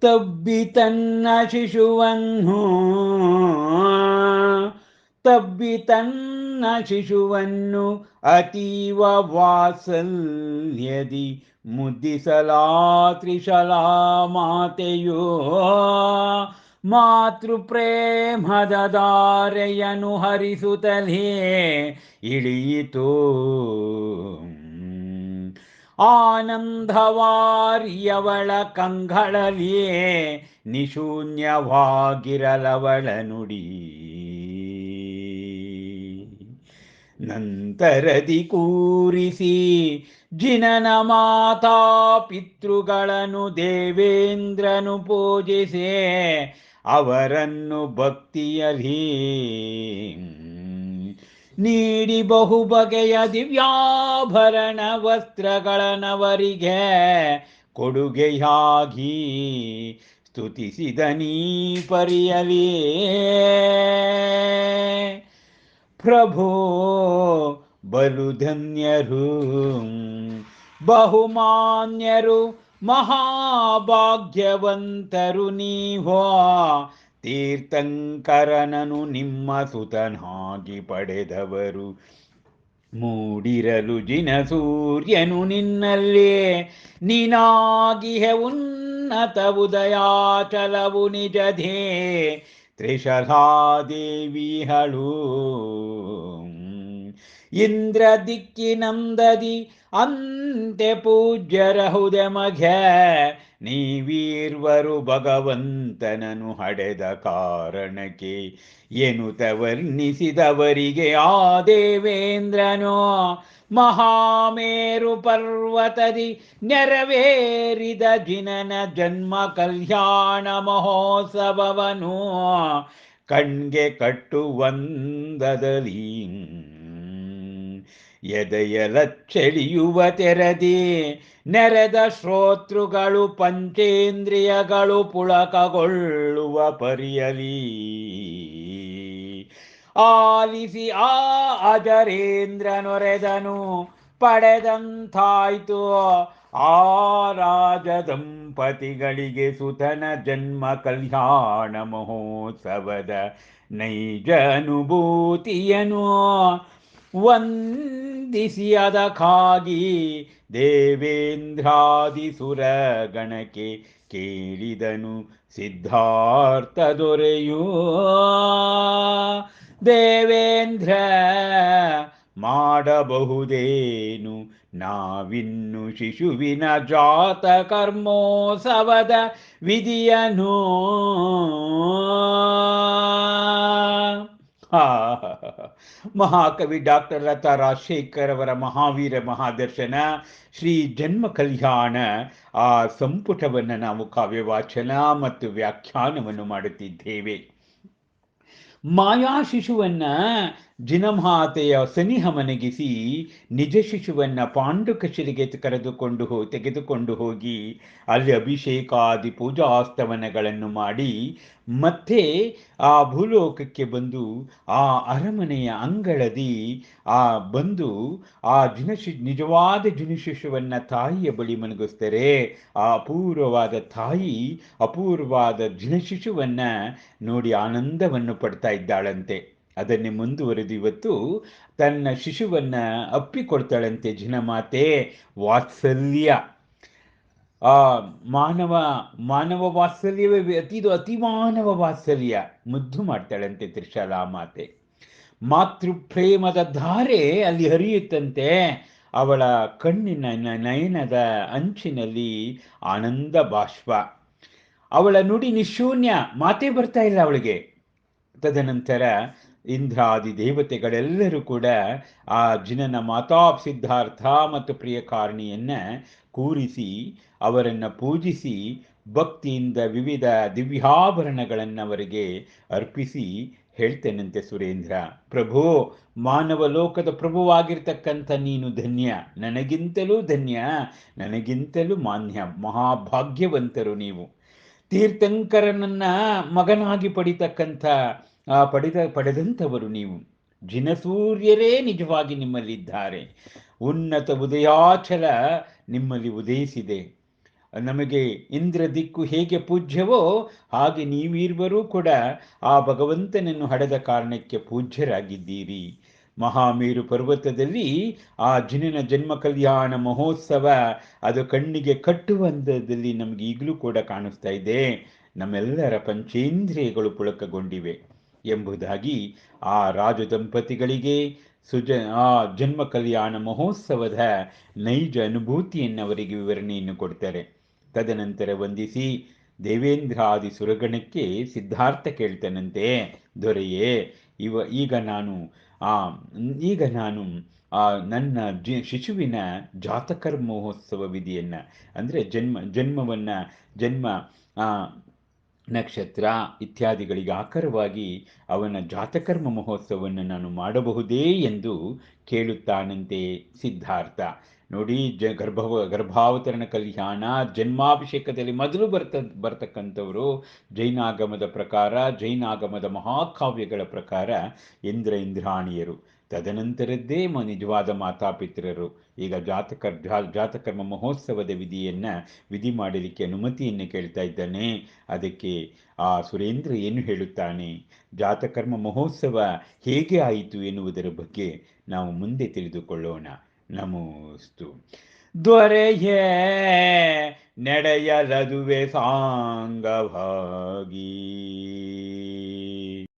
ತಬ್ಬಿ ತನ್ನ ಶಿಶುವನ್ನು. ತಬ್ಬಿ ತನ್ನ ಶಿಶುವನ್ನು ಅತೀವ ವಾತ್ಸಲ್ಯದಿ ಮುದ್ದಿಸಲಾ ತ್ರಿಶಲಾ ಮಾತೆಯೋ ಮಾತೃ ಪ್ರೇಮದ ದಾರೆಯನು ಹರಿಸುತ್ತಲೇ ಇಳಿಯಿತು. ಆನಂದವಾರಿಯವಳ ಕಂಗಳಲಿಯೇ ನಿಶೂನ್ಯವಾಗಿರಲವಳ ನುಡಿ ನಂತರದಿ ಕೂರಿಸಿ ಜಿನನ ಮಾತಾ ಪಿತೃಗಳನ್ನು ದೇವೇಂದ್ರನು ಪೂಜಿಸೆ ಅವರನ್ನು ಭಕ್ತಿಯಲಿ ನೀಡಿ ಬಹು ಬಗೆಯ ದಿವ್ಯಾಭರಣ ವಸ್ತ್ರಗಳನವರಿಗೆ ಕೊಡುಗೆಯಾಗಿ ಸ್ತುತಿಸಿದ ನೀ ಪರಿಯಲೇ. ಪ್ರಭೋ ಬಲು ಧನ್ಯರು ಬಹುಮಾನ್ಯರು, ಮಹಾಭಾಗ್ಯವಂತರು ನೀವೋ. ತೀರ್ಥಂಕರನನು ನಿಮ್ಮ ಸುತನಾಗಿ ಪಡೆದವರು. ಮೂಡಿರಲು ಜಿನ ಸೂರ್ಯನು ನಿನ್ನಲ್ಲೇ. ನಿನಾಗಿಹ ಉನ್ನತ ಉದಯಾಚಲವು ನಿಜಧೇ ತ್ರಿಶಲಾದೇವಿಹಳು ಇಂದ್ರ ದಿಕ್ಕಿನಂದದಿ ಅಂತೆ ಪೂಜ್ಯರಹುದೆ ಮಗೆ ನೀವೀರ್ವರು ಭಗವಂತನನು ಹಡೆದ ಕಾರಣಕ್ಕೆ ಎನುತ ವರ್ಣಿಸಿದವರಿಗೆ, ಆ ದೇವೇಂದ್ರನೋ, ಮಹಾಮೇರು ಪರ್ವತದಿ ನೆರವೇರಿದ ಜಿನನ ಜನ್ಮ ಕಲ್ಯಾಣ ಮಹೋತ್ಸವವನು, ಕಣ್ಗೆ ಕಟ್ಟುವಂದದಲಿ ಎದೆಯಲಚ್ಚೆಳಿಯುವ ತೆರದಿ, ನೆರೆದ ಶ್ರೋತೃಗಳು ಪಂಚೇಂದ್ರಿಯಗಳು ಪುಳಕಗೊಳ್ಳುವ ಪರಿಯಲಿ. ಆಲಿಸಿ ಆ ಅಜರೇಂದ್ರನೊರೆದನು, ಪಡೆದಂತಾಯ್ತು. ಆ ರಾಜ ದಂಪತಿಗಳಿಗೆ ಸುತನ ಜನ್ಮ ಕಲ್ಯಾಣ ಮಹೋತ್ಸವದ ನೈಜ ಅನುಭೂತಿಯನು. ವಂದಿಸಿ ಅದಕ್ಕಾಗಿ ದೇವೇಂದ್ರಾದಿ ಸುರಗಣಕ್ಕೆ ಕೇಳಿದನು ಸಿದ್ಧಾರ್ಥ ದೊರೆಯೂ. ದೇವೇಂದ್ರ ಮಾಡಬಹುದೇನು? ನಾವಿನ್ನು ಶಿಶುವಿನ ಜಾತ ಕರ್ಮೋತ್ಸವದ ವಿಧಿಯನು ಮಹಾಕವಿ ಡಾಕ್ಟರ್ ಲತಾ ರಾಜಶೇಖರ್ ಅವರ ಮಹಾವೀರ ಮಹಾದರ್ಶನ ಶ್ರೀ ಜನ್ಮ ಕಲ್ಯಾಣ ಆ ಸಂಪುಟವನ್ನು ನಾವು ಕಾವ್ಯ ವಾಚನ ಮತ್ತು ವ್ಯಾಖ್ಯಾನವನ್ನು ಮಾಡುತ್ತಿದ್ದೇವೆ ಮಾಯಾ ಶಿಶುವನ್ನ ಜಿನಮಾತೆಯ ಸನಿಹ ಮನಗಿಸಿ ನಿಜ ಶಿಶುವನ್ನ ಪಾಂಡುಕಶಿರಿಗೆ ಕರೆದುಕೊಂಡು ಹೋ, ತೆಗೆದುಕೊಂಡು ಹೋಗಿ ಅಲ್ಲಿ ಅಭಿಷೇಕಾದಿ ಪೂಜಾಸ್ತವನಗಳನ್ನು ಮಾಡಿ ಮತ್ತೆ ಆ ಭೂಲೋಕಕ್ಕೆ ಬಂದು ಆ ಅರಮನೆಯ ಅಂಗಳದಿ ಆ ಬಂದು ಆ ಜಿನಶಿ ನಿಜವಾದ ಜಿನಶಿಶುವನ್ನ ತಾಯಿಯ ಬಳಿ ಮನಗಿಸ್ತಾರೆ ಆ ಅಪೂರ್ವವಾದ ತಾಯಿ ಅಪೂರ್ವವಾದ ಜಿನಶಿಶುವನ್ನ ನೋಡಿ ಆನಂದವನ್ನು ಪಡ್ತಾ ಇದ್ದಾಳಂತೆ. ಅದನ್ನೇ ಮುಂದುವರೆದು ಇವತ್ತು ತನ್ನ ಶಿಶುವನ್ನ ಅಪ್ಪಿಕೊಡ್ತಾಳಂತೆ ಜಿನಮಾತೆ ವಾತ್ಸಲ್ಯ. ಆ ಮಾನವ ಮಾನವ ವಾತ್ಸಲ್ಯವೇ ಅತಿದು ಅತಿ ಮಾನವ ವಾತ್ಸಲ್ಯ. ಮುದ್ದು ಮಾಡ್ತಾಳಂತೆ ತ್ರಿಶಾಲಾ ಮಾತೆ ಮಾತೃ. ಪ್ರೇಮದ ಧಾರೆ ಅಲ್ಲಿ ಹರಿಯುತ್ತಂತೆ. ಅವಳ ಕಣ್ಣಿನ ನಯನದ ಅಂಚಿನಲ್ಲಿ ಆನಂದ ಬಾಷ್ಪ. ಅವಳ ನುಡಿ ನಿಶೂನ್ಯ. ಮಾತೇ ಬರ್ತಾ ಇಲ್ಲ ಅವಳಿಗೆ. ತದನಂತರ ಇಂದ್ರಾದಿ ದೇವತೆಗಳೆಲ್ಲರೂ ಕೂಡ ಆ ಅರ್ಜುನನ ಮಾತಾ ಸಿದ್ಧಾರ್ಥ ಮತ್ತು ಪ್ರಿಯಕಾರಣಿಯನ್ನು ಕೂರಿಸಿ ಅವರನ್ನು ಪೂಜಿಸಿ ಭಕ್ತಿಯಿಂದ ವಿವಿಧ ದಿವ್ಯಾಭರಣಗಳನ್ನು ಅವರಿಗೆ ಅರ್ಪಿಸಿ ಹೇಳ್ತೇನಂತೆ ಸುರೇಂದ್ರ. ಪ್ರಭು, ಮಾನವ ಲೋಕದ ಪ್ರಭುವಾಗಿರ್ತಕ್ಕಂಥ ನೀನು ಧನ್ಯ. ನನಗಿಂತಲೂ ಧನ್ಯ. ನನಗಿಂತಲೂ ಮಾನ್ಯ. ಮಹಾಭಾಗ್ಯವಂತರು ನೀವು. ತೀರ್ಥಂಕರನನ್ನ ಮಗನಾಗಿ ಪಡಿತಕ್ಕಂಥ ಆ ಪಡೆದ, ಪಡೆದಂಥವರು ನೀವು. ಜಿನಸೂರ್ಯರೇ ನಿಜವಾಗಿ ನಿಮ್ಮಲ್ಲಿದ್ದಾರೆ. ಉನ್ನತ ಉದಯಾಚಲ ನಿಮ್ಮಲ್ಲಿ ಉದಯಿಸಿದೆ. ನಮಗೆ ಇಂದ್ರ ದಿಕ್ಕು ಹೇಗೆ ಪೂಜ್ಯವೋ ಹಾಗೆ ನೀವಿರುವರೂ ಕೂಡ ಆ ಭಗವಂತನನ್ನು ಹಡೆದ ಕಾರಣಕ್ಕೆ ಪೂಜ್ಯರಾಗಿದ್ದೀರಿ. ಮಹಾಮೇರು ಪರ್ವತದಲ್ಲಿ ಆ ಜಿನನ ಜನ್ಮ ಕಲ್ಯಾಣ ಮಹೋತ್ಸವ ಅದು ಕಣ್ಣಿಗೆ ಕಟ್ಟುವಂಥದ್ದಲ್ಲಿ ನಮಗೆ ಈಗಲೂ ಕೂಡ ಕಾಣಿಸ್ತಾ ಇದೆ. ನಮ್ಮೆಲ್ಲರ ಪಂಚೇಂದ್ರಿಯಗಳು ಪುಳಕಗೊಂಡಿವೆ. ಎಂಬುದಾಗಿ ಆ ರಾಜ ದಂಪತಿಗಳಿಗೆ ಸುಜ, ಆ ಜನ್ಮ ಕಲ್ಯಾಣ ಮಹೋತ್ಸವದ ನೈಜ ಅನುಭೂತಿಯನ್ನು ಅವರಿಗೆ ವಿವರಣೆಯನ್ನು ಕೊಡ್ತಾರೆ. ತದನಂತರ ವಂದಿಸಿ, ದೇವೇಂದ್ರಾದಿ ಸುರಗಣಕ್ಕೆ ಸಿದ್ಧಾರ್ಥ ಕೇಳ್ತಾನಂತೆ, ದೊರೆಯೇ, ಇವ, ಈಗ ನಾನು, ಆ, ಈಗ ನಾನು, ಆ, ನನ್ನ ಜಿ, ಶಿಶುವಿನ ಜಾತಕರ್ಮೋತ್ಸವ ವಿಧಿಯನ್ನು, ಅಂದರೆ ಜನ್ಮ, ಜನ್ಮವನ್ನು, ಜನ್ಮ ನಕ್ಷತ್ರ ಇತ್ಯಾದಿಗಳಿಗೆ ಆಕರವಾಗಿ ಅವನ ಜಾತಕರ್ಮ ಮಹೋತ್ಸವವನ್ನು ನಾನು ಮಾಡಬಹುದೇ ಎಂದು ಕೇಳುತ್ತಾನಂತೆ ಸಿದ್ಧಾರ್ಥ. ನೋಡಿ, ಜ ಗರ್ಭ ಗರ್ಭಾವತರಣ ಕಲ್ಯಾಣ, ಜನ್ಮಾಭಿಷೇಕದಲ್ಲಿ ಮೊದಲು ಬರ್ತ, ಬರ್ತಕ್ಕಂಥವರು ಜೈನಾಗಮದ ಪ್ರಕಾರ, ಜೈನಾಗಮದ ಮಹಾಕಾವ್ಯಗಳ ಪ್ರಕಾರ ಇಂದ್ರ ಇಂದ್ರಾಣಿಯರು ತದನಂತರದ್ದೇ ಮ ನಿಜವಾದ ಮಾತಾಪಿತ್ರರು. ಈಗ ಜಾತಕ ಜಾತಕರ್ಮ ಮಹೋತ್ಸವದ ವಿಧಿಯನ್ನು ವಿಧಿ ಮಾಡಲಿಕ್ಕೆ ಅನುಮತಿಯನ್ನು ಕೇಳ್ತಾ ಇದ್ದಾನೆ. ಅದಕ್ಕೆ ಆ ಸುರೇಂದ್ರ ಏನು ಹೇಳುತ್ತಾನೆ? ಜಾತಕರ್ಮ ಮಹೋತ್ಸವ ಹೇಗೆ ಆಯಿತು ಎನ್ನುವುದರ ಬಗ್ಗೆ ನಾವು ಮುಂದೆ ತಿಳಿದುಕೊಳ್ಳೋಣ. ನಮೋಸ್ತು. ದೊರೆಯೇ ನಡೆಯಲದುವೆ ಸಾಂಗವಾಗಿ